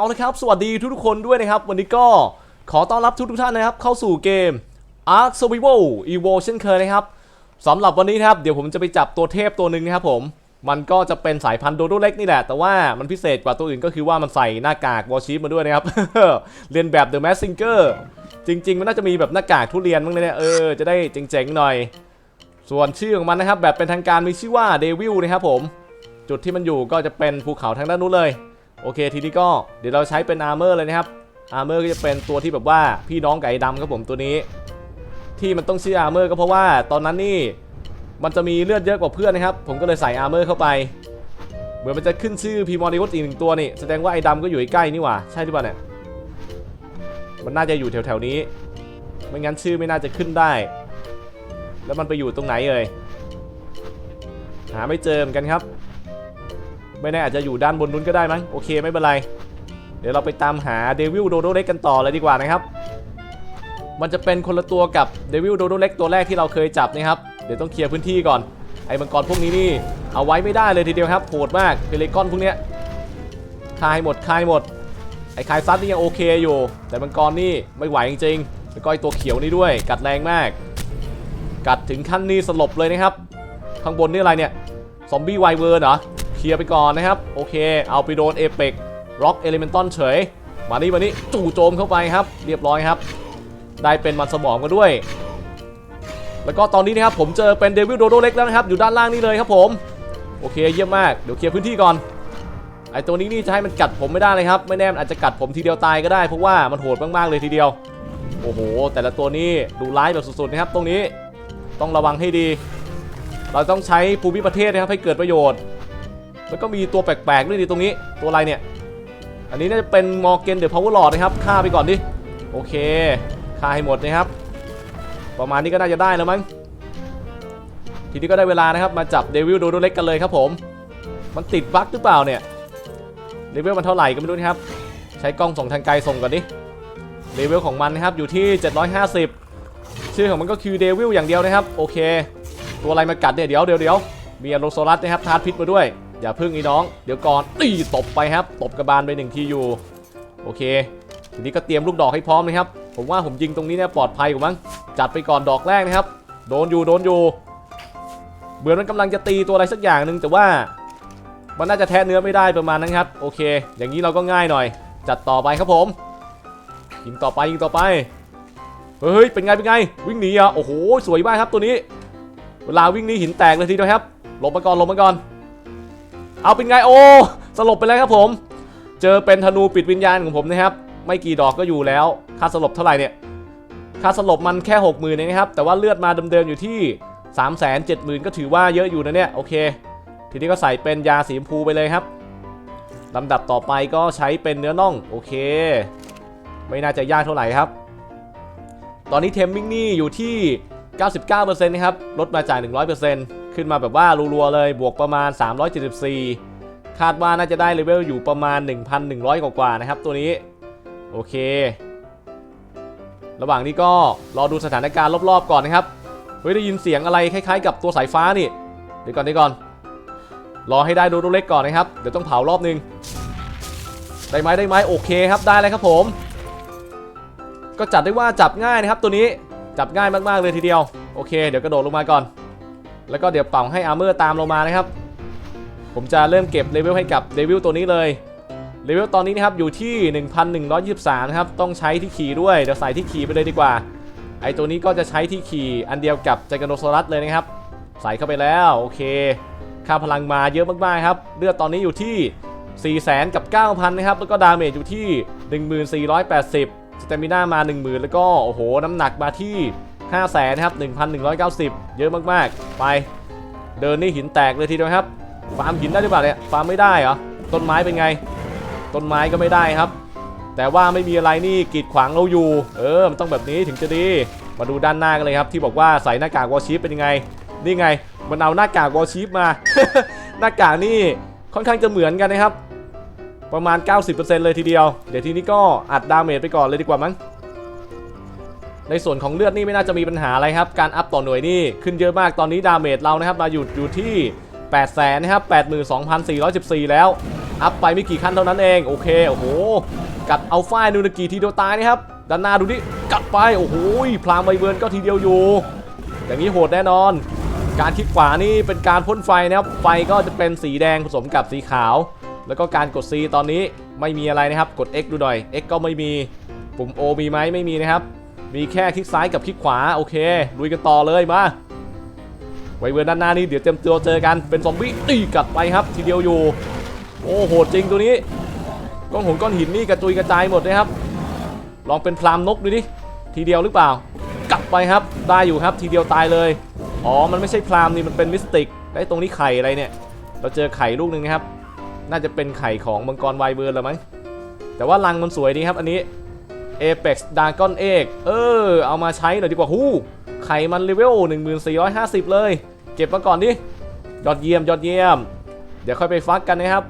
เอาละครับ สวัสดีทุกๆคนด้วยนะครับ วันนี้ก็ขอต้อนรับทุกๆท่านนะครับ เข้าสู่เกม Ark Survival Evo เช่นเคยนะครับสำหรับวันนี้นะครับ เดี๋ยวผมจะไปจับตัวเทพตัวหนึ่งนะครับผม มันก็จะเป็นสายพันธุ์โดโดเล็กนี่แหละ แต่ว่ามันพิเศษกว่าตัวอื่นก็คือว่ามันใส่หน้ากากวอชิปมาด้วยนะครับ เรียนแบบ The Mask Singer จริง ๆ มันน่าจะมีแบบหน้ากากทุเรียนบ้างเนี่ยเออ จะได้เจ๋งๆหน่อย ส่วนชื่อของมันนะครับแบบเป็นทางการมีชื่อว่าเดวิลนะครับผม จุดที่มันอยู่ก็จะเป็นภูเขาทางด้านนู้นเลย โอเคทีนี้ก็เดี๋ยวเราใช้เป็นอาร์เมอร์เลยนะครับอาร์เมอร์ก็จะเป็นตัวที่แบบว่าพี่น้องไก่ดำครับผมตัวนี้ ที่มันต้องชื่ออาร์เมอร์ก็เพราะว่าตอนนั้นนี่มันจะมีเลือดเยอะกว่าเพื่อนนะครับ ผมก็เลยใส่อาร์เมอร์เข้าไป เหมือนมันจะขึ้นชื่อพีมอริวสอีกหนึ่งตัวนี่แสดงว่าไอ้ดำก็อยู่ใกล้นี่หว่าใช่หรือเปล่าเนี่ยมันน่าจะอยู่แถวๆนี้ ไม่งั้นชื่อไม่น่าจะขึ้นได้ แล้วมันไปอยู่ตรงไหนเอ่ยหาไม่เจอเหมือนกันครับ ไม่แน่อาจจะอยู่ด้านบนนู้นก็ได้มั้งโอเคไม่เป็นไร เดี๋ยวเราไปตามหาเดวิลโดโดเล็กกันต่อเลยดีกว่านะครับ มันจะเป็นคนละตัวกับเดวิลโดโดเล็กตัวแรกที่เราเคยจับนะครับ เดี๋ยวต้องเคลียร์พื้นที่ก่อน ไอ้มังกรพวกนี้นี่เอาไว้ไม่ได้เลยทีเดียวครับโหดมากเพลกอนพวกเนี้ยคายหมดคายหมด ไอ้คายซัดนี่ยังโอเคอยู่ แต่มังกรนี่ไม่ไหวจริงๆแล้วก็ไอ้ตัวเขียวนี่ด้วย กัดแรงมาก กัดถึงขั้นนี่สลบเลยนะครับ ข้างบนนี่อะไรเนี่ย ซอมบี้ไวเวอร์เหรอ เคลียร์ไปก่อนนะครับ โอเค เอาไปโดนเอเปกร็อกเอลิเมนตอนเฉย มานี่มานี่จู่โจมเข้าไปครับ เรียบร้อยครับ ได้เป็นมันสมองกันด้วย แล้วก็ตอนนี้นะครับผมเจอเป็นเดวิลโดโดเล็กแล้วนะครับ อยู่ด้านล่างนี่เลยครับผม โอเคเยี่ยมมาก เดี๋ยวเคลียร์พื้นที่ก่อน ไอตัวนี้นี่จะให้มันกัดผมไม่ได้เลยครับ ไม่แน่มันอาจจะกัดผมทีเดียวตายก็ได้ เพราะว่ามันโหดมากๆเลยทีเดียว โอ้โห แต่ละตัวนี้ดูร้ายแบบสุดๆนะครับ ตรงนี้ ต้องระวังให้ดี เราต้องใช้ภูมิประเทศนะครับให้เกิดประโยชน์ แล้วก็มีตัวแปลกๆด้วยดิตรงนี้ตัวอะไรเนี่ย อันนี้น่าจะเป็นมอร์เกนเดอะพาวเวอร์ลอดนะครับฆ่าไปก่อนดิโอเคฆ่าให้หมดนะครับ ประมาณนี้ก็น่าจะได้แล้วมั้งทีนี้ก็ได้เวลานะครับมาจับเดวิลโดโดเล็กกันเลยครับผม มันติดบั๊กหรือเปล่าเนี่ยเลเวลมันเท่าไหร่ก็ไม่รู้นะครับ ใช้กล้องส่องทางไกลส่งก่อนดิเลเวลของมันนะครับอยู่ที่ 750 ชื่อของมันก็คือเดวิลอย่างเดียวนะครับ โอเค ตัวอะไรมากัดเนี่ยเดี๋ยวเดี๋ยวเดี๋ยวมีอโรโซลัสนะครับทาร์พิษมาด้วย อย่าพึ่งไอ้น้อง เดี๋ยวก่อนตีตบไปครับ ตบกระบาลไปหนึ่งทีอยู่ โอเค ทีนี้ก็เตรียมลูกดอกให้พร้อมนะครับ ผมว่าผมยิงตรงนี้เนี่ยปลอดภัยกว่ามั้ง จัดไปก่อนดอกแรกนะครับ โดนอยู่โดนอยู่เหมือนมันกำลังจะตีตัวอะไรสักอย่างหนึ่งแต่ว่า มันน่าจะแทะเนื้อไม่ได้ประมาณนั้นครับ โอเค อย่างนี้เราก็ง่ายหน่อย จัดต่อไปครับผม ยิงต่อไปยิงต่อไป เฮ้ย เป็นไงเป็นไง วิ่งหนีอะ โอ้โห สวยมากครับตัวนี้ เวลาวิ่งหนี้หินแตกเลยทีเดียวครับ หลบมาก่อนหลบมาก่อน เอาเป็นไงโอ้สลบไปแล้วครับผม เจอเป็นธนูปิดวิญญาณของผมนะครับ ไม่กี่ดอกก็อยู่แล้วค่าสลบเท่าไหร่เนี่ยค่าสลบมันแค่ 6 0,000เองนะครับ แต่ว่าเลือดมาเดิมๆอยู่ที่ 3 7 0 0 0 0 ก็ถือว่าเยอะอยู่นะเนี่ยโอเค ทีนี้ก็ใส่เป็นยาสีชมพูไปเลยครับลำดับต่อไปก็ใช้เป็นเนื้อน่องโอเค ไม่น่าจะยากเท่าไหร่ครับ ตอนนี้เทมมิ่งนี่อยู่ที่ 99%นะครับลดมาจาก100% ขึ้นมาแบบว่ารัวๆเลยบวกประมาณ 374 คาดว่าน่าจะได้เลเวลอยู่ประมาณ 1,100 กว่าๆนะครับ ตัวนี้ โอเค ระหว่างนี้ก็รอดูสถานการณ์รอบๆก่อนนะครับเฮ้ยได้ยินเสียงอะไรคล้ายๆ กับตัวสายฟ้านี่เดี๋ยวก่อนเดี๋ยวก่อนรอให้ได้โดโดเล็กก่อนนะครับเดี๋ยวต้องเผารอบนึงได้ไหมได้ไหมโอเคครับได้เลยครับผม ก็จัดได้ว่าจับง่ายนะครับตัวนี้จับง่ายมากๆเลยทีเดียว โอเค เดี๋ยวกระโดดลงมาก่อน แล้วก็เดี๋ยวเป่าให้อาร์เมอร์ตามลงมานะครับ ผมจะเริ่มเก็บเลเวลให้กับเดวิลตัวนี้เลย เลเวลตอนนี้นะครับอยู่ที่ 1123นะครับ ต้องใช้ที่ขี่ด้วย เดี๋ยวใส่ที่ขี่ไปเลยดีกว่า ไอตัวนี้ก็จะใช้ที่ขี่อันเดียวกับไจกโนโซรัสเลยนะครับ ใส่เข้าไปแล้ว โอเค ค่าพลังมาเยอะมากๆครับ เลือดตอนนี้อยู่ที่ 4 0 0 0 0กับ 9,000 นะครับ แล้วก็ดาเมจอยู่ที่ 1480สเตมิน่ามา 10,000 แล้วก็ โอ้โห น้ำหนักมาที่ 5 0 0 0 0นะครับ 1,190 เยอะมากๆ ไป เดินนี่หินแตกเลยทีเดียวครับ ฟาร์มหินได้หรือเปล่าเนี่ย ฟาร์มไม่ได้เหรอ ต้นไม้เป็นไง ต้นไม้ก็ไม่ได้ครับ แต่ว่าไม่มีอะไรนี่กีดขวางเราอยู่ เออ มันต้องแบบนี้ถึงจะดี มาดูด้านหน้ากันเลยครับ ที่บอกว่าใส่หน้ากากวอชิปเป็นยังไง นี่ไง มันเอาหน้ากากวอชีฟมา หน้ากากนี่ค่อนข้างจะเหมือนกันนะครับ ประมาณ 90%เลยทีเดียว เดี๋ยวทีนี้ก็อัดดาเมจไปก่อนเลยดีกว่ามั้ง ในส่วนของเลือดนี่ไม่น่าจะมีปัญหาอะไรครับ การอัพต่อหน่วยนี่ขึ้นเยอะมากตอนนี้ดาเมจเรานะครับมาอยู่อยู่ที่ 8 0 0 0 0นะครับ82,414 แล้ว อัพไปไม่กี่ขั้นเท่านั้นเองโอเคโอ้โหกัดเอาฝ้ายนูนกิทีเดียวตายนะครับด้านหน้าดูดิกัดไปโอ้โหพลามไบเบิร์นก็ทีเดียวอยู่ อย่างนี้โหดแน่นอน การคลิกขวานี่เป็นการพ่นไฟนะครับไฟก็จะเป็นสีแดงผสมกับสีขาว แล้วก็การกด C ตอนนี้ไม่มีอะไรนะครับกด X ดูหน่อย X ก็ไม่มีปุ่ม O มีไหมไม่มีนะครับ มีแค่คลิกซ้ายกับคลิกขวาโอเคลุยกันต่อเลยมาไวเวอร์ด้านหน้านี่เดี๋ยวเต็มตัวเจอกันเป็นซอมบี้ตีกัดไปครับ ทีเดียวอยู่ โอ้โหจริงตัวนี้ก้อนหงก้อนหินนี่กระจุยกระจายหมดนะครับ ลองเป็นพรามนกดูดิทีเดียวหรือเปล่ากัดไปครับได้อยู่ครับ ทีเดียวตายเลยอ๋อมันไม่ใช่พรามนี่มันเป็นมิสติกไอ้ตรงนี้ไข่อะไรเนี่ย เราเจอไข่ลูกหนึ่งนะครับ น่าจะเป็นไข่ของมังกรไวเบิร์แล้วมั้งแต่ว่ารังมันสวยดีครับอันนี้ Apex Dragon Egg เออ เอามาใช้หน่อยดีกว่าหู้ไขมันเลเวล1450 เลย เก็บมาก่อนดิ ยอดเยี่ยมยอดเยี่ยม เดี๋ยวค่อยไปฟักกันนะครับ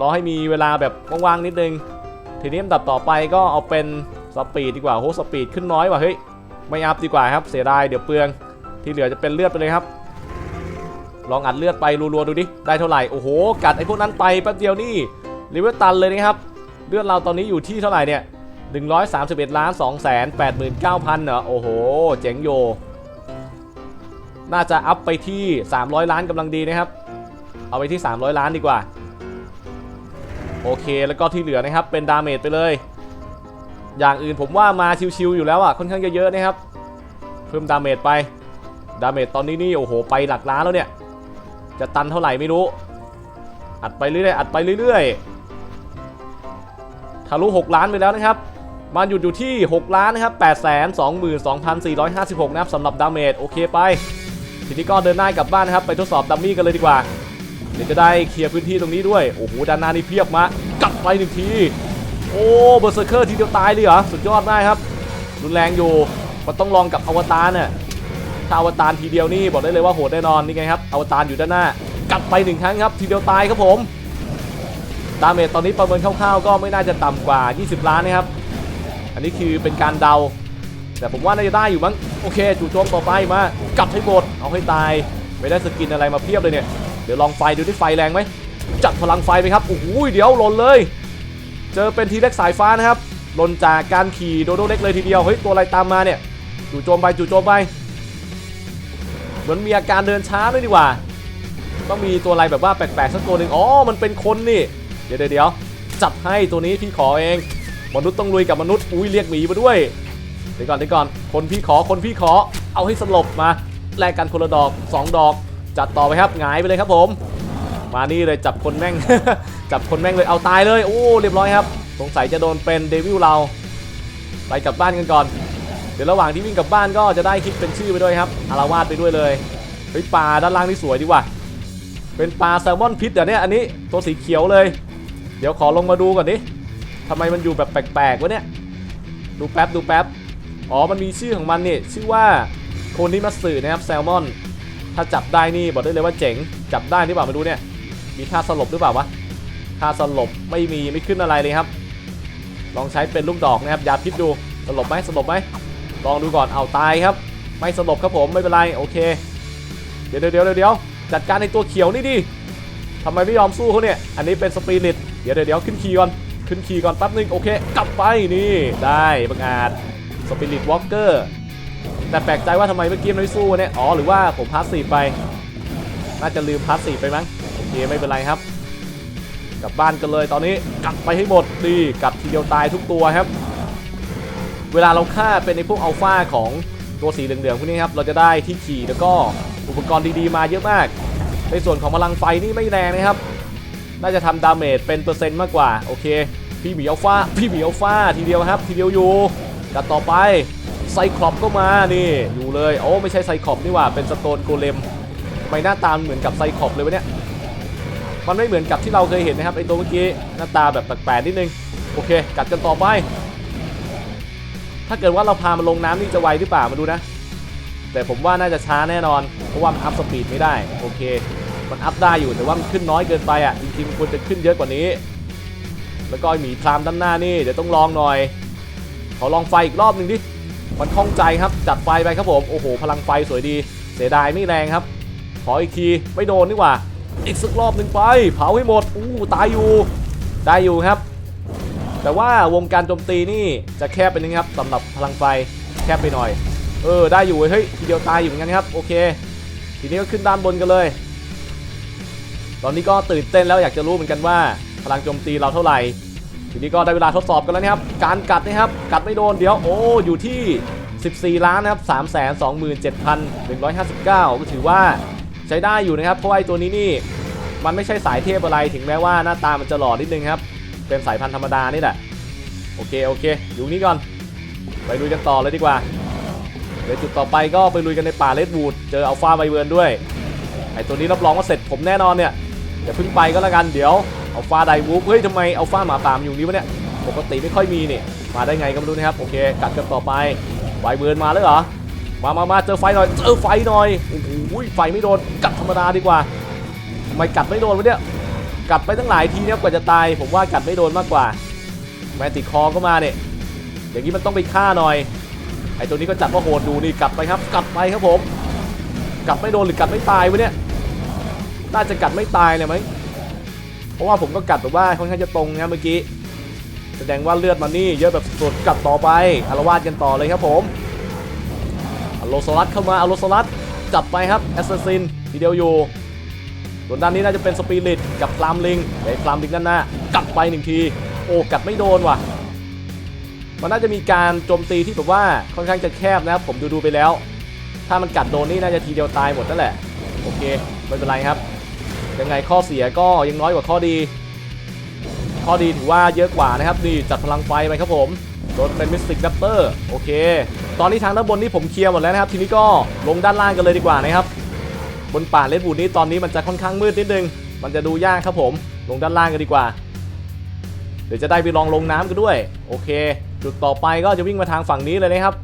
รอให้มีเวลาแบบว่างๆนิดนึง ทีนี้ดับต่อไปก็เอาเป็นสปีดดีกว่าโหสปีดขึ้นน้อยว่ะเฮ้ย ไม่อัพดีกว่าครับ เสียดายเดี๋ยวเปลือง ที่เหลือจะเป็นเลือดไปเลยครับ ลองอัดเลือดไปรัวๆดูดิ ได้เท่าไหร่ โอ้โห กัดไอ้พวกนั้นไปแป๊บเดียวนี่เลเวอร์ตันเลยนะครับ เลือดเราตอนนี้อยู่ที่เท่าไหร่เนี่ย 131ล้าน2 8 9 0 0 0เหรอโอ้โห เจ๋งโย น่าจะอัพไปที่ 300 ล้านกำลังดีนะครับ เอาไปที่ 300 ล้านดีกว่า โอเคแล้วก็ที่เหลือนะครับเป็นดาเมจไปเลย อย่างอื่นผมว่ามาชิวๆอยู่แล้วอะค่อนข้างจะเยอะนะครับ เพิ่มดาเมจไป ดาเมจตอนนี้นี่โอ้โหไปหลักล้านแล้วเนี่ย จะตันเท่าไหร่ไม่รู้ อัดไปเรื่อยๆอัดไปเรื่อยๆทะลุ6ล้านไปแล้วนะครับ มาหยุดอยู่ที่ 6 ล้านนะครับ8 2 2 4 5 6นะครับสำหรับดาเมจโอเคไป ทีนี้ก็เดินหน้ากลับบ้านนะครับ ไปทดสอบดัมมี่กันเลยดีกว่า เดี๋ยวจะได้เคลียร์พื้นที่ตรงนี้ด้วย โอ้โหด้านหน้านี่เพียบมากัดไปหนึ่งที โอ้เบอร์เซอร์เคอร์ทีเดียวตายเลยเหรอ สุดยอดมากครับ รุนแรงอยู่ มันต้องลองกับอวตารเนี่ยถ้าอวตารทีเดียวนี่บอกได้เลยว่าโหดแน่นอนนี่ไงครับอวตารอยู่ด้านหน้ากัดไปหนึ่งครั้งครับ ทีเดียวตายครับผมดาเมจตอนนี้ประเมินคร่าวๆก็ไม่น่าจะต่ำกว่า 20 ล้านนะครับ อันนี้คือเป็นการเดา แต่ผมว่าน่าจะได้อยู่มั้งโอเคจู่โจมต่อไปมากัดให้หมดเอาให้ตายไม่ได้สกินอะไรมาเพียบเลยเนี่ยเดี๋ยวลองไฟดูที่ไฟแรงไหมจัดพลังไฟไปครับโอ้โหเดี๋ยวหล่นเลย เจอเป็นทีเล็กสายฟ้านะครับหล่นจากการขี่โดโดเล็กเลยทีเดียวเฮ้ยตัวอะไรตามมาเนี่ยจู่โจมไปจู่โจมไปเหมือนมีอาการเดินช้าด้วยดีกว่าต้องมีตัวอะไรแบบว่าแปลกๆสักตัวหนึ่งอ๋อมันเป็นคนนี่ เดี๋ยวเดี๋ยวจัดให้ตัวนี้พี่ขอเอง มนุษย์ต้องลุยกับมนุษย์อุ้ยเรียกหมีมาด้วยเดี๋ยวก่อนเดี๋ยวก่อนคนพี่ขอคนพี่ขอเอาให้สลบมาแลกกันคนละดอก 2 ดอก จัดต่อไปครับหงายไปเลยครับผม มานี่เลยจับคนแม่ง จับคนแม่งเลยเอาตายเลยโอ้เรียบร้อยครับ สงสัยจะโดนเป็นเดวิลเรา ไปกลับบ้านกันก่อน เดี๋ยวระหว่างที่วิ่งกลับบ้านก็จะได้คลิปเป็นชื่อไปด้วยครับอารวาสไปด้วยเลยเฮ้ยปลาด้านล่างนี่สวยดีว่ะเป็นปลาแซลมอนพิษเดี๋ยวนี้อันนี้ตัวสีเขียวเลย เดี๋ยวขอลงมาดูก่อนดิ ทำไมมันอยู่แบบแปลกๆวะเนี่ย ดูแป๊บดูแป๊บ อ๋อ มันมีชื่อของมันนี่ ชื่อว่าโคนิมัสสึนะครับแซลมอน ถ้าจับได้นี่บอกได้เลยว่าเจ๋ง จับได้หรือเปล่ามาดูเนี่ย มีท่าสลบหรือเปล่าวะท่าสลบไม่มีไม่ขึ้นอะไรเลยครับ ลองใช้เป็นลูกดอกนะครับยาพิษดู สลบไหมสลบไหมลองดูก่อน เอาตายครับ ไม่สลบครับผมไม่เป็นไรโอเค เดี๋ยวเดี๋ยวเดี๋ยวจัดการในตัวเขียวนี่ดิทำไมไม่ยอมสู้เขาเนี่ย อันนี้เป็นสปิริต เดี๋ยวเดี๋ยวเดี๋ยวขึ้นขี่ก่อน ขึ้นขี่ก่อนแป๊บนึงโอเค กลับไปนี่ ได้บังอาจสปิริตวอล์กเกอร์แต่แปลกใจว่าทำไมเมื่อกี้มันไม่สู้เนี่ยอ๋อหรือว่าผมพาสซีฟไป น่าจะลืมพาสซีฟไปมั้งโอเคไม่เป็นไรครับ กลับบ้านกันเลยตอนนี้กัดไปให้หมดดีกัดทีเดียวตายทุกตัวครับ เวลาเราฆ่าเป็นในพวกอัลฟาของตัวสีเหลืองๆพวกนี้ครับเราจะได้ที่ขี่แล้วก็อุปกรณ์ดีๆมาเยอะมาก ในส่วนของพลังไฟนี่ไม่แรงนะครับ น่าจะทำดาเมจเป็นเปอร์เซ็นต์มากกว่า โอเค พี่หมีอัลฟาพี่หมีอัลฟาทีเดียวครับ ทีเดียวอยู่กัดต่อไปไซคลอปก็มานี่อยู่เลยโอ้ไม่ใช่ไซคลอปนี่หว่าเป็นสโตนโกเลมทำไมหน้าตาเหมือนกับไซคลอปเลยวะเนี่ยมันไม่เหมือนกับที่เราเคยเห็นนะครับไอตัวเมื่อกี้หน้าตาแบบแปลกๆนิดนึงโอเค กัดกันต่อไป ถ้าเกิดว่าเราพามันลงน้ำนี่จะไวหรือเปล่ามาดูนะ แต่ผมว่าน่าจะช้าแน่นอนเพราะว่ามันอัพสปีดไม่ได้โอเค มันอัพได้อยู่แต่ว่ามันขึ้นน้อยเกินไปอะจริงๆมันควรจะขึ้นเยอะกว่านี้ แล้วก็หมีพรามด้านหน้านี่เดี๋ยวต้องลองหน่อยขอลองไฟอีกรอบหนึ่งดิมันคล่องใจครับจัดไฟไปครับผมโอ้โห พลังไฟสวยดี เสียดายไม่แรงครับ ขออีกทีไม่โดนนี่หว่า อีกสักรอบหนึ่งไป เผาให้หมดอู้ตายอยู่ได้อยู่ครับ แต่ว่าวงการโจมตีนี่จะแคบไปนึงครับสำหรับพลังไฟแคบไปหน่อย เออได้อยู่เฮ้ยทีเดียวตายอยู่เหมือนกันครับโอเค ทีนี้ก็ขึ้นด้านบนกันเลย ตอนนี้ก็ตื่นเต้นแล้วอยากจะรู้เหมือนกันว่าพลังโจมตีเราเท่าไหร่ทีนี้ก็ได้เวลาทดสอบกันแล้วนะครับ การกัดนะครับ กัดไม่โดนเดี๋ยวโอ้อยู่ที่ 14 ล้านนะครับ 3 2 7 1 5 9 ก็ถือว่าใช้ได้อยู่นะครับ เพราะไอ้ตัวนี้นี่ มันไม่ใช่สายเทพอะไรถึงแม้ว่าหน้าตามันจะหล่อนิดนึงครับ เป็นสายพันธุ์ธรรมดานี่แหละ โอเคโอเคอยู่นี่ก่อน ไปลุยกันต่อเลยดีกว่า เดี๋ยวจุดต่อไปก็ไปลุยกันในป่าเลดวูด เจออัลฟาไบเวิร์นด้วย ไอ้ตัวนี้รับรองว่าเสร็จผมแน่นอนเนี่ย อย่าเพิ่งไปก็แล้วกันเดี๋ยวเอัลฟาไดวูฟเฮ้ยทำไมเอัลฟาหมาป่ามอยู่นี่วะเนี่ยปกติไม่ค่อยมีนี่มาได้ไงก็ไม่รู้นะครับโอเคกัดกันต่อไปไบเวิร์นมาแล้วเหรอมามามาเจอไฟหน่อยเจอไฟหน่อยโอ้โหไฟไม่โดนกัดธรรมดาดีกว่าทำไมกัดไม่โดนวะเนี่ยกัดไปตั้งหลายทีเนี่ยกว่าจะตายผมว่ากัดไม่โดนมากกว่าแมนติคอก็มาเนี่ยอย่างนี้มันต้องไปฆ่าหน่อยไอตัวนี้ก็จัดว่าโหดดูนี่กัดไปครับกัดไปครับผมกัดไม่โดนหรือกัดไม่ตายวะเนี่ย น่าจะกัดไม่ตายเลยไหมเพราะว่าผมก็กัดแบบว่าค่อนข้างจะตรงนะเมื่อกี้ แสดงว่าเลือดมันนี่เยอะแบบสุดกัดต่อไปอารวาสกันต่อเลยครับผมอโลโซลัสเข้ามาอโลโซลัสจับไปครับแอสซัสซินทีเดียวอยู่ส่วนด้านนี้น่าจะเป็นสปิริตกับคลามลิงไอ้คลามลิงด้านหน้ากัดไปหนึ่งที โอ้กัดไม่โดนว่ะ มันน่าจะมีการโจมตีที่แบบว่าค่อนข้างจะแคบนะครับผมดูดูๆไปแล้ว ถ้ามันกัดโดนนี่น่าจะทีเดียวตายหมดนั่นแหละ โอเคไม่เป็นไรครับ ยังไงข้อเสียก็ยังน้อยกว่าข้อดี ข้อดีถือว่าเยอะกว่านะครับนี่จัดพลังไฟไปครับผมโดนเป็นมิสติกดัปเตอร์โอเค ตอนนี้ทางด้านบนนี่ผมเคลียร์หมดแล้วนะครับ ทีนี้ก็ลงด้านล่างกันเลยดีกว่านะครับ บนป่าเลดบูดนี้ตอนนี้มันจะค่อนข้างมืดนิดนึง มันจะดูยากครับผม ลงด้านล่างกันดีกว่า เดี๋ยวจะได้ไปลองลงน้ำกันด้วย โอเค จุดต่อไปก็จะวิ่งมาทางฝั่งนี้เลยนะครับ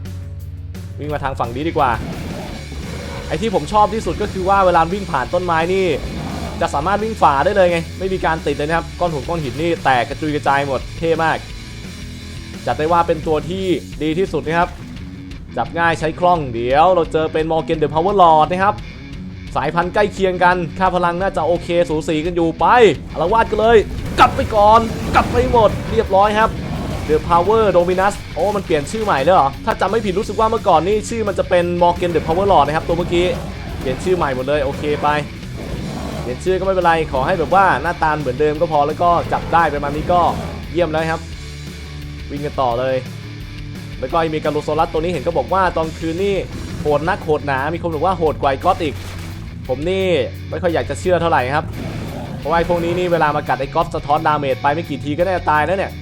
วิ่งมาทางฝั่งนี้ดีกว่า ไอที่ผมชอบที่สุดก็คือว่าเวลาวิ่งผ่านต้นไม้นี่ จะสามารถวิ่งฝ่าได้เลยไง ไม่มีการติดเลยนะครับ ก้อนหุ่นก้อนหินนี่แตกกระจุยกระจายหมดเท่มาก จัดได้ว่าเป็นตัวที่ดีที่สุดนะครับ จับง่ายใช้คล่องเดี๋ยว เราเจอเป็นมอร์เกนเดอะพาวเวอร์ลอดนะครับ สายพันธุ์ใกล้เคียงกัน ค่าพลังน่าจะโอเคสูสีกันอยู่ไปอารวาดกันเลย กลับไปก่อน กลับไปหมดเรียบร้อยครับ The Power Dominus โอ้มันเปลี่ยนชื่อใหม่แล้วเหรอ ถ้าจำไม่ผิดรู้สึกว่าเมื่อก่อนนี่ชื่อมันจะเป็น Morgan The Power Lord นะครับตัวเมื่อกี้เปลี่ยนชื่อใหม่หมดเลยโอเคไป เปลี่ยนชื่อก็ไม่เป็นไรขอให้แบบว่าหน้าตาเหมือนเดิมก็พอแล้วก็จับได้ประมาณนี้ก็เยี่ยมแล้วครับ วิ่งกันต่อเลย แล้วก็มีการโลโซลัสตัวนี้เห็นก็บอกว่าตอนคืนนี่โหดนักโหดหนา มีคนบอกว่าโหดกว่าไอ้ก๊อตอีก ผมนี่ไม่ค่อยอยากจะเชื่อเท่าไหร่ครับ เพราะว่าไอพวกนี้นี่เวลามากัดไอ้ก๊อฟสะท้อนดาเมจไปไม่กี่ทีก็น่าจะตายแล้วเนี่ย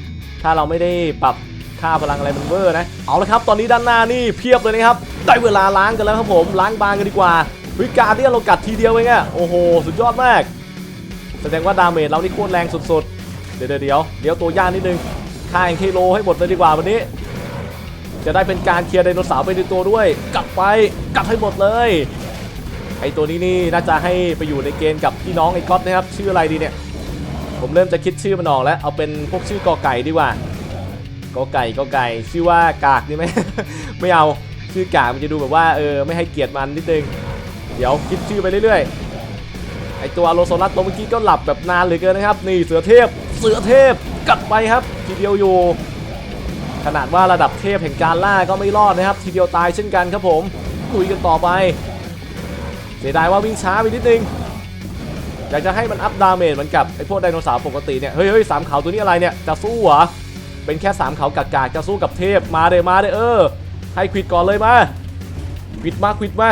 ถ้าเราไม่ได้ปรับค่าพลังอะไรมันเวอร์นะ เอาละครับ ตอนนี้ด้านหน้านี่เพียบเลยนะครับ ได้เวลาล้างกันแล้วครับผม ล้างบางกันดีกว่า วิการเดียเรากัดทีเดียวเองอะโอ้โห สุดยอดมาก แสดงว่าดาเมจเรานี่โคตรแรงสุดๆเดี๋ยวเดี๋ยวเดี๋ยวเดี๋ยวตัวย่างนิดนึงฆ่าเอ็นเคโลให้หมดเลยดีกว่าวันนี้ จะได้เป็นการเคลียร์ไดโนเสาร์ไปในตัวด้วยกัดไปกัดให้หมดเลย ไอตัวนี้นี่น่าจะให้ไปอยู่ในเกณฑ์กับพี่น้องไอ้ก๊อตนะครับ ชื่ออะไรดีเนี่ย ผมเริ่มจะคิดชื่อมันออกแล้ว เอาเป็นพวกชื่อกอไก่ดีกว่ากอไก่กอไก่ชื่อว่ากากดีไหม ไม่เอาชื่อกากมันจะดูแบบว่าเออไม่ให้เกียรติมันนิดนึง เดี๋ยวคิดชื่อไปเรื่อยๆ ไอตัวอโลโซลัสตัวเมื่อกี้ก็หลับแบบนานเหลยเกินนะครับ นี่เสือเทพ เสือเทพกัดไปครับ ทีเดียวอยู่ ขนาดว่าระดับเทพแห่งการล่าก็ไม่รอดนะครับ ทีเดียวตายเช่นกันครับผมคุยกันต่อไป เสียดายว่าวิ่งช้าไปนิดนึง อยากจะให้มันอัพดาเมจเหมือนกับไอพวกไดโนเสาร์ปกติเนี่ย เฮ้ยเฮ้ยสามเขาตัวนี้อะไรเนี่ย จะสู้เหรอ เป็นแค่สามเขากากาจะสู้กับเทพ มาเลยมาเลยเออ ให้ควิดก่อนเลยมาควิดมาควิดมา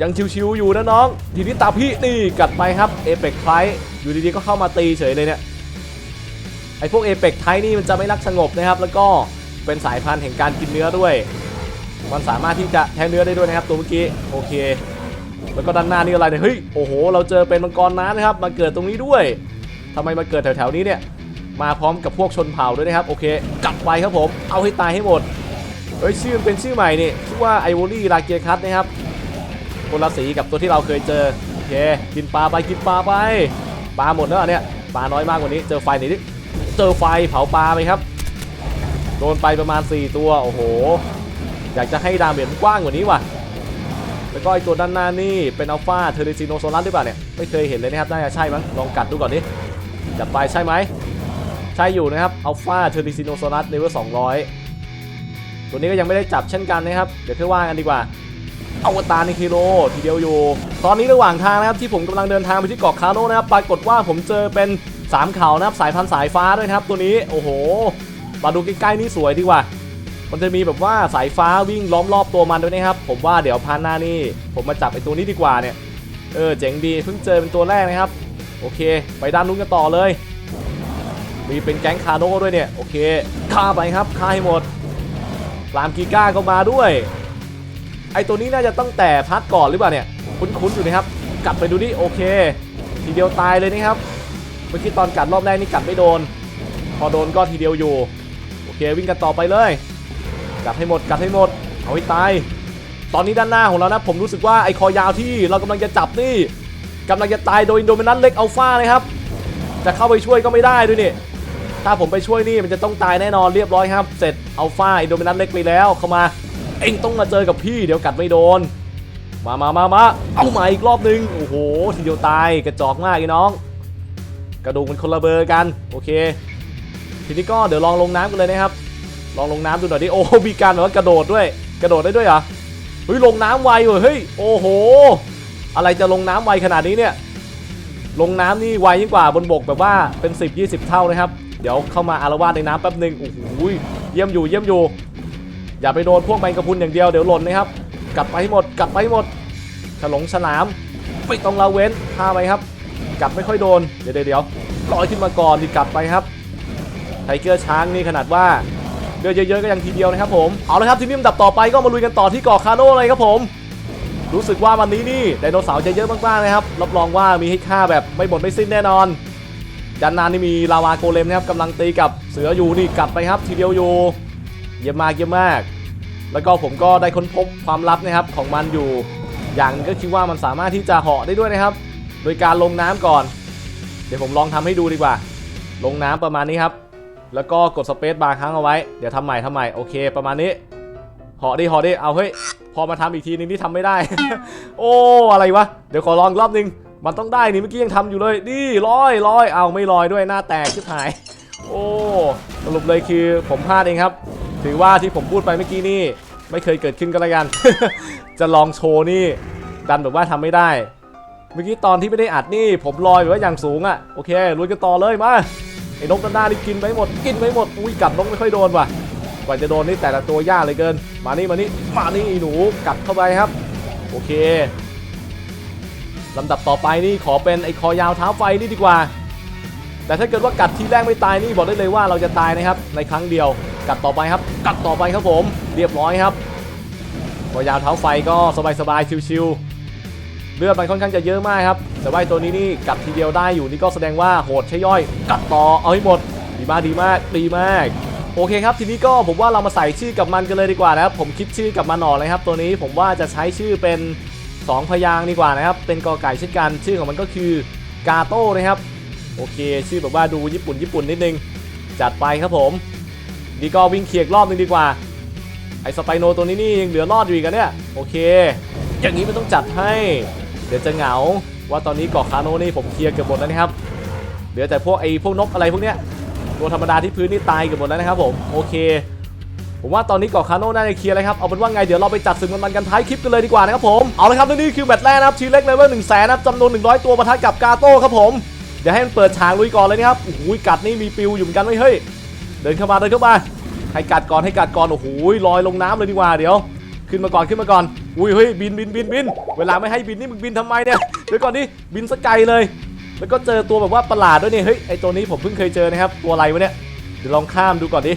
ยังชิวๆอยู่นะน้อง ทีนี้ตาพี่นี่กัดไปครับเอเปกไฟอยู่ดีๆก็เข้ามาตีเฉยเลยเนี่ยไอพวกเอเปกไทนี่มันจะไม่รักสงบนะครับ แล้วก็เป็นสายพันธุ์แห่งการกินเนื้อด้วย มันสามารถที่จะแทงเนื้อได้ด้วยนะครับ ตัวเมื่อกี้โอเค แล้วก็ด้านหน้านี่อะไรเนี่ยเฮ้ยโอ้โห เราเจอเป็นมังกรน้ำนะครับ มาเกิดตรงนี้ด้วยทำไมมาเกิดแถวๆนี้เนี่ยมาพร้อมกับพวกชนเผ่าด้วยนะครับโอเคกลับไปครับผมเอาให้ตายให้หมดเฮ้ยชื่อเป็นชื่อใหม่นี่ชื่อว่าไอวอรี่ลาเกียคัตนะครับ คนละสีกับตัวที่เราเคยเจอโอเคกินปลาไปกินปลาไปปลาหมดแล้วเหรอเนี่ยปลาน้อยมากกว่านี้เจอไฟหน่อยดิเจอไฟเผาปลาไปครับโดนไปประมาณ 4 ตัวโอ้โห อยากจะให้ดาเมจมันกว้างกว่านี้ว่ะแล้วก็ไอตัวด้านหน้านี่เป็นอัลฟาเทอร์เรซิโนโซลัสหรือเปล่าเนี่ยไม่เคยเห็นเลยนะครับน่าจะใช่มั้งลองกัดดูก่อนดิจับไปใช่ไหมใช่อยู่นะครับอัลฟาเทอร์ i ซิโนโซนัสเลเวล200 ตัวนี้ก็ยังไม่ได้จับเช่นกันนะครับ เดี๋ยวค่อยว่ากันดีกว่า อวตารในคิโลทีเดียวอยู่ ตอนนี้ระหว่างทางนะครับที่ผมกำลังเดินทางไปที่เกาะคาโนนะครับปรากฏว่าผมเจอเป็นสามเขานะครับสายพันธุ์สายฟ้าด้วยนะครับตัวนี้โอ้โห มาดูใกล้ๆนี่สวยดีกว่า มันจะมีแบบว่าสายฟ้าวิ่งล้อมรอบตัวมันด้วยนะครับ ผมว่าเดี๋ยวพานหน้านี่ ผมมาจับไอ้ตัวนี้ดีกว่าเนี่ยเออเจ๋งดีเพิ่งเจอเป็นตัวแรกนะครับ โอเค ไปด้านนู้นกันต่อเลยมีเป็นแก๊งคาโน่ด้วยเนี่ยโอเคฆ่าไปครับฆ่าให้หมดรามกีก้าก็มาด้วย ไอตัวนี้น่าจะตั้งแต่พัดก่อนหรือเปล่าเนี่ย คุ้นๆอยู่นะครับ กลับไปดูดิโอเค ทีเดียวตายเลยนะครับ เมื่อกี้ตอนกัดรอบแรกนี่กัดไม่โดน พอโดนก็ทีเดียวอยู่ โอเควิ่งกันต่อไปเลย กัดให้หมดกัดให้หมด เอาให้ตาย ตอนนี้ด้านหน้าของเรานะ ผมรู้สึกว่าไอคอยาวที่เรากำลังจะจับนี่กำลังจะตายโดยอินโดมินันเล็กอัลฟานะครับ จะเข้าไปช่วยก็ไม่ได้ด้วยนี่ถ้าผมไปช่วยนี่มันจะต้องตายแน่นอนเรียบร้อยครับ เสร็จอัลฟาอินโดมินันเล็กไปแล้วเข้ามา เองต้องมาเจอกับพี่เดี๋ยวกัดไม่โดน มามามามาเอาใหม่อีกรอบนึง โอ้โห ทีเดียวตายกระจอกมากไอ้น้อง กระดูกมันคนละเบอร์กัน โอเค ทีนี้ก็เดี๋ยวลองลงน้ำกันเลยนะครับ ลองลงน้ำดูหน่อยดิ โอ้มีการแบบว่ากระโดดด้วย กระโดดได้ด้วยเหรอ เฮ้ยลงน้ำไวเว้ยเฮ้ย โอ้โห อะไรจะลงน้ำไวขนาดนี้เนี่ย ลงน้ำนี่ไวยิ่งกว่าบนบกแบบว่าเป็น 10 20 เท่านะครับ เดี๋ยวเข้ามาอารวาสในน้ำแป๊บหนึ่งโอ้โห เยี่ยมอยู่เยี่ยมอยู่ อย่าไปโดนพวกแมงกะพุนอย่างเดียวเดี๋ยวหล่นนะครับกัดไปให้หมดกัดไปให้หมดฉลงฉลามไม่ต้องละเว้นพาไปครับกัดไม่ค่อยโดนเดี๋ยวเดี๋ยวลอยขึ้นมาก่อนดีกัดไปครับไทเกอร์ช้างนี่ขนาดว่าเดือดเยอะๆก็ยังทีเดียวนะครับผมเอาละครับทีนี้ดับต่อไปก็มาลุยกันต่อที่เกาะคาโน่เลยครับผม รู้สึกว่าวันนี้นี่ไดโนเสาร์จะเยอะมากๆนะครับรับรองว่ามีให้ฆ่าแบบไม่หมดไม่สิ้นแน่นอนด้านหน้านี่มีลาวาโกเลมนะครับกำลังตีกับเสืออยู่นี่กัดไปครับทีเดียวอยู่ เยี่ยมมากเยี่ยมมาก แล้วก็ผมก็ได้ค้นพบความลับนะครับของมันอยู่ อย่างนึงก็คือว่ามันสามารถที่จะเหาะได้ด้วยนะครับ โดยการลงน้ำก่อน เดี๋ยวผมลองทำให้ดูดีกว่า ลงน้ำประมาณนี้ครับ แล้วก็กดสเปซบาร์ค้างเอาไว้ เดี๋ยวทำใหม่ทำใหม่โอเค ประมาณนี้เหาะดิเหาะดิเอาเฮ้ยพอมาทำอีกทีนึงที่ทำไม่ได้ โอ้อะไรวะ เดี๋ยวขอลองรอบนึง มันต้องได้นี่เมื่อกี้ยังทำอยู่เลยนี่ลอยลอยเอาไม่ลอยด้วยหน้าแตกชิบหาย โอ้สรุปเลยคือผมพลาดเองครับ ถือว่าที่ผมพูดไปเมื่อกี้นี่ไม่เคยเกิดขึ้นก็แล้วกัน จะลองโชว์นี่ ดันแบบว่าทำไม่ได้ เมื่อกี้ตอนที่ไม่ได้อัดนี่ ผมลอยแบบว่าอย่างสูงอะ่ะโอเคลุยกันต่อเลยมาไอ้นกด้านหน้านี่กินไปหมดกินไปหมดอุ้ยกัดนกไม่ค่อยโดนว่ะกว่าจะโดนนี่แต่ละตัวยากเลยเกิน มานี่มานี่มานี่ไอ้หนูกัดเข้าไปครับ โอเคลำดับต่อไปนี่ขอเป็นไอ้คอยาวเท้าไฟนี่ดีกว่า แต่ถ้าเกิดว่ากัดทีแรกไม่ตายนี่บอกได้เลยว่าเราจะตายนะครับในครั้งเดียว กัดต่อไปครับ กัดต่อไปครับผม เรียบร้อยครับคอยาวเท้าไฟก็สบายๆชิวๆเลือดมันค่อนข้างจะเยอะมากครับ แต่ว่าตัวนี้นี่กัดทีเดียวได้อยู่นี่ก็แสดงว่าโหดใช่ย่อย กัดต่อเอาให้หมดดีมากดีมากดีมากโอเคครับทีนี้ก็ผมว่าเรามาใส่ชื่อกับมันกันเลยดีกว่านะครับผมคิดชื่อกับมันออกเลยครับ ตัวนี้ผมว่าจะใช้ชื่อเป็น 2 พยางดีกว่านะครับ เป็นกอไก่เช่นกันชื่อของมันก็คือกาโต้นะครับ โอเค ชื่อแบบว่าดูญี่ปุ่นญี่ปุ่นนิดนึง จัดไปครับผม นี่ก็วิ่งเคียกรอบนึงดีกว่า ไอ้สไปโนตัวนี้นี่ยังเหลือรอดอยู่อีกอะเนี่ยโอเค อย่างนี้มันต้องจัดให้ เดี๋ยวจะเหงาว่าตอนนี้เกาะคาโนนี่ผมเคลียร์เกือบหมดแล้วนะครับเหลือแต่พวกไอพวกนกอะไรพวกเนี้ยตัวธรรมดาที่พื้นนี่ตายเกือบหมดแล้วนะครับผมโอเคผมว่าตอนนี้เกาะคาโน่น่าจะเคลียร์แล้วครับ เอาเป็นว่าไงเดี๋ยวเราไปจัดศึกมันกันท้ายคลิปกันเลยดีกว่านะครับผม เอาละครับนี่คือแมตช์แรกนะครับทีเล็กเลเวลหนึ่งแสนนะครับจำนวน 100 ตัวประทะกับกาโต้ครับผม เดี๋ยวให้มันเปิดฉากลุยก่อนเลยนะครับโอ้โหกัดนี่มีปิวอยู่เหมือนกันเฮ้ย เดินเข้ามาเดินเข้ามาให้กัดก่อนให้กัดก่อนโอ้โหลอยลงน้ำเลยดีกว่าเดี๋ยว ขึ้นมาก่อนขึ้นมาก่อนอุ้ยเฮ้ยบินบินบินบินเวลาไม่ให้บินนี่มึงบินทำไมเนี่ยเดี๋ยวก่อนนี่บินสกไกลเลย แล้วก็เจอตัวแบบว่าประหลาดด้วยเนี่ยเฮ้ยไอตัวนี้ผมเพิ่งเคยเจอนะครับตัวอะไรวะเนี่ยเดี๋ยวลองข้ามดูก่อนดิ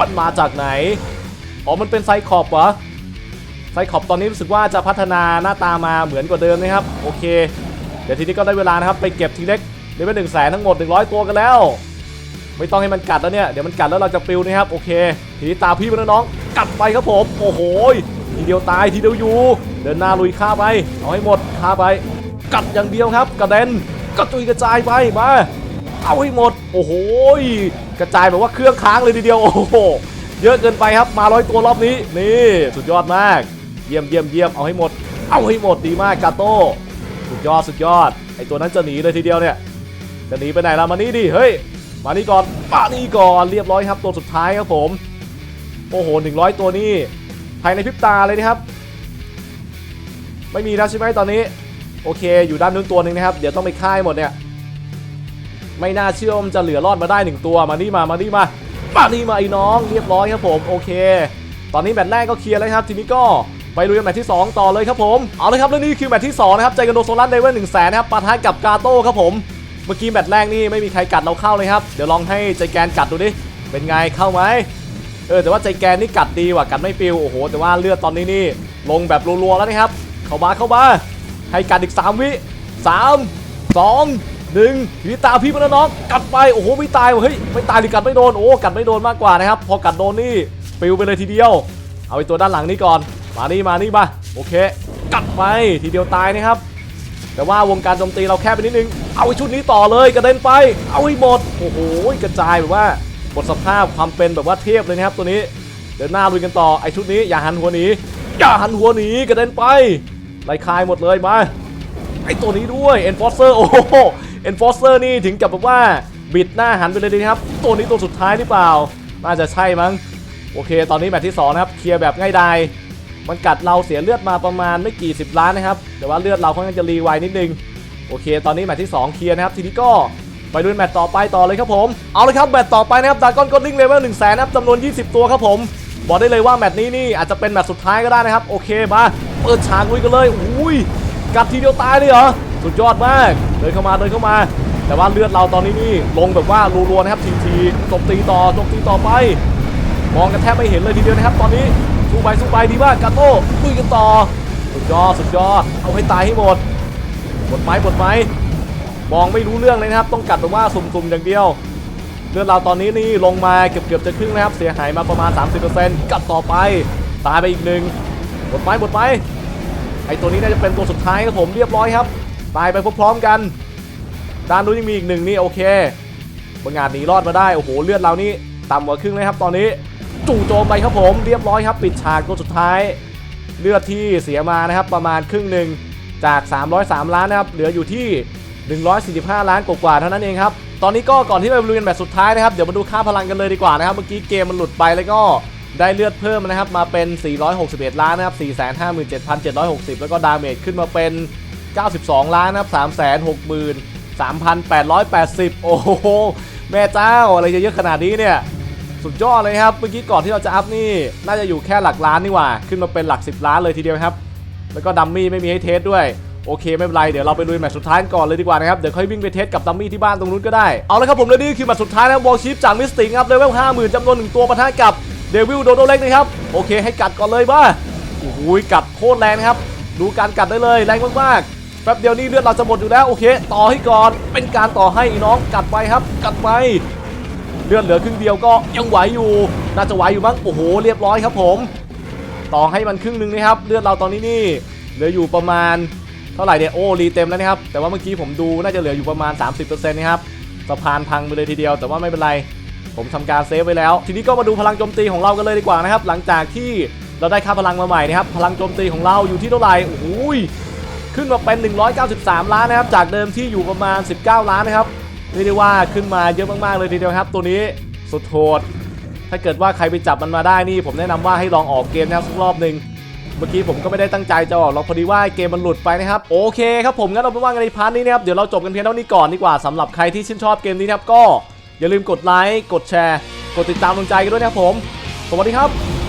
มันมาจากไหนอ๋อมันเป็นไซคอบเหรอไซคอบตอนนี้รู้สึกว่าจะพัฒนาหน้าตามาเหมือนกว่าเดิมนะครับโอเค เดี๋ยวทีนี้ก็ได้เวลานะครับไปเก็บทีเล็กเลเวลหนึ่งแสนทั้งหมด 100 ตัวกันแล้ว ไม่ต้องให้มันกัดแล้วเนี่ย เดี๋ยวมันกัดแล้วเราจะปิวนะครับ โอเค ทีนี้ตาพี่ไปแล้วน้อง กัดไปครับผม โอ้โห ทีเดียวตายทีเดียวอยู่ เดินหน้าลุยฆ่าไป เอาให้หมดฆ่าไป กัดอย่างเดียวครับ กระเด็นกระจุยกระจายไป มา เอาให้หมด โอ้โห กระจายแบบว่าเครื่องค้างเลยทีเดียว โอ้โห เยอะเกินไปครับ มาร้อยตัวรอบนี้ นี่ สุดยอดมาก เยี่ยมเยี่ยมเยี่ยม เอาให้หมด เอาให้หมด ดีมากกาโต้สุดยอด สุดยอด ไอตัวนั้นจะหนีเลยทีเดียวเนี่ย จะหนีไปไหนล่ะมานี่ดิ เฮ้ย มานี่ก่อนมานี่ก่อนเรียบร้อยครับตัวสุดท้ายครับผม โอ้โห 100 ตัวนี่ภายในพริบตาเลยนะครับ ไม่มีแล้วใช่ไหมตอนนี้ โอเค อยู่ด้านนู้นตัวหนึ่งนะครับ เดี๋ยวต้องไปค่ายหมดเนี่ย ไม่น่าเชื่อว่ามันจะเหลือรอดมาได้หนึ่งตัว มานี่มา มานี่มา มานี่มาไอ้น้อง เรียบร้อยครับผม โอเค ตอนนี้แมตช์แรกก็เคลียร์แล้วครับ ทีนี้ก็ไปลุยแมตช์ที่ 2 ต่อเลยครับผม เอาเลยครับ แล้วนี่คือแมตช์ที่2นะครับ ใจกันโดโซลันเดเวลหนึ่งแสนนะครับปะทะกับกาโต้ครับผม เมื่อกี้แมตช์แรกนี่ไม่มีใครกัดเราเข้าเลยครับ เดี๋ยวลองให้ใจแกนกัดดูดิ เป็นไงเข้าไหมเออแต่ว่าใจแกนนี่กัดดีว่ะกัดไม่ปิวโอ้โห แต่ว่าเลือดตอนนี้นี่ลงแบบรัวๆแล้วนะครับ เข้ามาเข้ามาให้กัดอีก 3 วิ3 2 1วิตาพี่มันน้องกัดไปโอ้โหไม่ตายวะเฮ้ยไม่ตายหรือกัดไม่โดนโอ้กัดไม่โดนมากกว่านะครับพอกัดโดนนี่ปิวไปเลยทีเดียว เอาไอ้ตัวด้านหลังนี่ก่อน มานี่มานี่มาโอเค กัดไปทีเดียวตายนะครับ แต่ว่าวงการโจมตีเราแคบไปนิดนึง เอาไอ้ชุดนี้ต่อเลยกระเด็นไป เอาให้หมด โอ้โหกระจายแบบว่าหมดสภาพความเป็นแบบว่าเทพเลยนะครับตัวนี้ เดินหน้าลุยกันต่อไอ้ชุดนี้อย่าหันหัวหนีอย่าหันหัวหนีกระเด็นไปไล่คายหมดเลยมาไอ้ตัวนี้ด้วย Enforcer โอ้โห Enforcer นี่ถึงกับแบบว่าบิดหน้าหันไปเลยดีนะครับ ตัวนี้ตัวสุดท้ายหรือเปล่า น่าจะใช่มั้ง โอเค ตอนนี้แมตช์ที่สองนะครับ เคลียร์แบบง่ายดาย มันกัดเราเสียเลือดมาประมาณไม่กี่สิบล้านนะครับ แต่ว่าเลือดเราค่อนข้างจะรีไวนิดนึง โอเค ตอนนี้แมตช์ที่ 2 เคลียร์นะครับ ทีนี้ก็ไปดูแมตช์ต่อไปต่อเลยครับผม เอาเลยครับแมตช์ต่อไปนะครับดากอนกดลิงเลเวล1 0 0 0 0แสนนะครับจำนวน 20 ตัวครับผม บอกได้เลยว่าแมตช์นี้นี่อาจจะเป็นแมตช์สุดท้ายก็ได้นะครับ โอเค มา เปิดฉากลุยกันเลย อุ้ย กัดทีเดียวตายเลยเหรอ สุดยอดมาก เดินเข้ามา เดินเข้ามา แต่ว่าเลือดเราตอนนี้นี่ลงแบบว่ารัวๆนะครับทีทีๆโจมตีต่อโจมตีต่อไป มองกันแทบไม่เห็นเลยทีเดียวนะครับ ตอนนี้ ไปสู้ไปดีมากกาโต้ลุยกันต่อ สุดยอดสุดยอดเอาให้ตายให้หมดหมดไม้หมดไม้มองไม่รู้เรื่องเลยนะครับ ต้องกัดแบบว่าสุ่มๆอย่างเดียวเลือดเราตอนนี้นี่ลงมาเกือบๆจะครึ่งนะครับ เสียหายมาประมาณ 30%กัดต่อไปตายไปอีกหนึ่งหมดไม้หมดไม้ไอตัวนี้น่าจะเป็นตัวสุดท้ายครับผมเรียบร้อยครับ ตายไปพร้อมๆกัน ด้านนู้นยังมีอีกหนึ่งนี่โอเคบางงานหนีรอดมาได้โอ้โหเลือดเรานี่ต่ำกว่าครึ่งเลยครับตอนนี้ จู่โจมไปครับผมเรียบร้อยครับ ปิดฉากตัวสุดท้าย เลือดที่เสียมานะครับประมาณครึ่งหนึ่งจาก 303 ล้านนะครับเหลืออยู่ที่ 145 ล้านกว่าๆเท่านั้นเองครับตอนนี้ก็ก่อนที่ไปลุยกันแบบสุดท้ายนะครับเดี๋ยวมาดูค่าพลังกันเลยดีกว่านะครับเมื่อกี้เกมมันหลุดไปแล้วก็ได้เลือดเพิ่มนะครับมาเป็น 461 ล้านนะครับ 457,760 แล้วก็ดาเมจขึ้นมาเป็น 92 ล้านนะครับ 363,880 โอ้โห แม่เจ้าอะไรจะเยอะขนาดนี้เนี่ย สุดยอดเลยครับ เมื่อกี้ก่อนที่เราจะอัพนี่ น่าจะอยู่แค่หลักล้านนี่หว่า ขึ้นมาเป็นหลัก 10 ล้านเลยทีเดียวครับ แล้วก็ดัมมี่ไม่มีให้เทสด้วยโอเคไม่เป็นไรเดี๋ยวเราไปลุยแมตช์สุดท้ายก่อนเลยดีกว่านะครับ เดี๋ยวค่อยวิ่งไปเทสกับดัมมี่ที่บ้านตรงนู้นก็ได้ เอาละครับผมและนี่คือแมตช์สุดท้ายนะวอลชิปจากมิสติกครับเลเวล50,000จำนวนหนึ่งตัวปะทะกับเดวิลโดโดเล็กนะครับโอเคให้กัดก่อนเลยบ้าโอ้โหกัดโคตรแรงครับ ดูการกัดได้เลยแรงมากๆแป๊บเดียวนี้เลือดเราจะหมดอยู่แล้วโอเค ต่อให้ก่อนเป็นการต่อให้น้องกัดไปครับ กัดไป เลือดเหลือครึ่งเดียวก็ยังไหวอยู่ น่าจะไหวอยู่มั้งโอ้โหเรียบร้อยครับผม ต่อให้มันครึ่งนึงนะครับ เลือดเราตอนนี้นี่เหลืออยู่ประมาณเท่าไหร่เนี่ยโอ้รีเต็มแล้วนะครับ แต่ว่าเมื่อกี้ผมดูน่าจะเหลืออยู่ประมาณ 30%นะครับสะพานพังไปเลยทีเดียว แต่ว่าไม่เป็นไร ผมทำการเซฟไว้แล้ว ทีนี้ก็มาดูพลังโจมตีของเรากันเลยดีกว่านะครับ หลังจากที่เราได้ค่าพลังมาใหม่นะครับ พลังโจมตีของเราอยู่ที่เท่าไหร่โอ้โหยขึ้นมาเป็น 193 ล้านนะครับ จากเดิมที่อยู่ประมาณ 19 ล้านนะครับ เรียกได้ว่าขึ้นมาเยอะมากๆเลยทีเดียวครับ ตัวนี้สุดโหดถ้าเกิดว่าใครไปจับมันมาได้นี่ ผมแนะนำว่าให้ลองออกเกมนะครับสักรอบหนึ่งเมื่อกี้ผมก็ไม่ได้ตั้งใจจะออกหรอกพอดีว่าเกมมันหลุดไปนะครับโอเคครับผมงั้นเราไปว่ากันในพาร์ทนี้นะครับเดี๋ยวเราจบกันเพียงเท่านี้ก่อนดีกว่าสำหรับใครที่ชื่นชอบเกมนี้นะครับก็อย่าลืมกดไลค์กดแชร์ กดติดตามดวงใจกันด้วยนะครับผม สวัสดีครับ